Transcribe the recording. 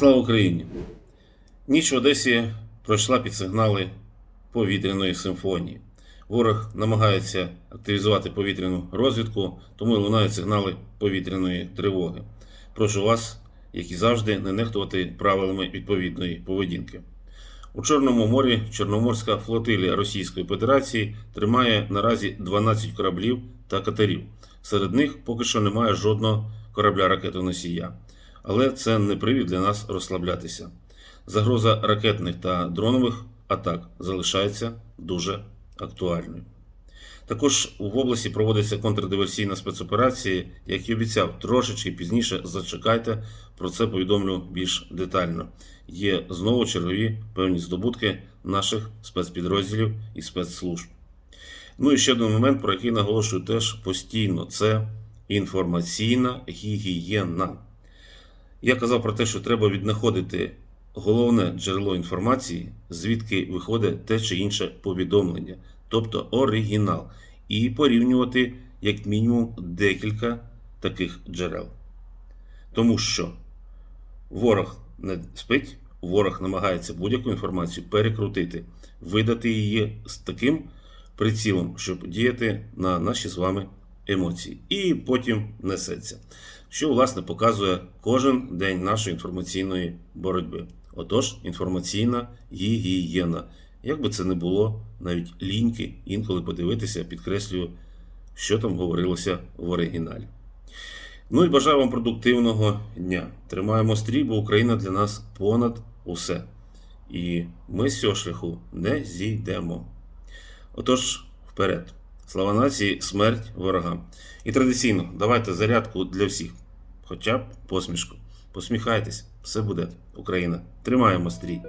Слава Україні! Ніч в Одесі пройшла під сигнали повітряної симфонії. Ворог намагається активізувати повітряну розвідку, тому і лунають сигнали повітряної тривоги. Прошу вас, як і завжди, не нехтувати правилами відповідної поведінки. У Чорному морі Чорноморська флотилія Російської Федерації тримає наразі 12 кораблів та катерів. Серед них поки що немає жодного корабля ракетоносія. Але це не привід для нас розслаблятися. Загроза ракетних та дронових атак залишається дуже актуальною. Також в області проводиться контрдиверсійна спецоперація, як і обіцяв, трошечки пізніше зачекайте, про це повідомлю більш детально. Є знову чергові певні здобутки наших спецпідрозділів і спецслужб. Ну і ще один момент, про який наголошую теж постійно: це інформаційна гігієна. Я казав про те, що треба віднаходити головне джерело інформації, звідки виходить те чи інше повідомлення, тобто оригінал, і порівнювати як мінімум декілька таких джерел. Тому що ворог не спить, ворог намагається будь-яку інформацію перекрутити, видати її з таким прицілом, щоб діяти на наші з вами емоції. І потім несеться. Що, власне, показує кожен день нашої інформаційної боротьби. Отож, інформаційна гігієна. Як би це не було, навіть ліньки інколи подивитися, підкреслюю, що там говорилося в оригіналі. Ну і бажаю вам продуктивного дня. Тримаємо стрій, бо Україна для нас понад усе. І ми з цього шляху не зійдемо. Отож, вперед. Слава нації, смерть ворогам. І традиційно давайте зарядку для всіх. Хоча б посмішку. Посміхайтесь, все буде Україна. Тримаємо стрій.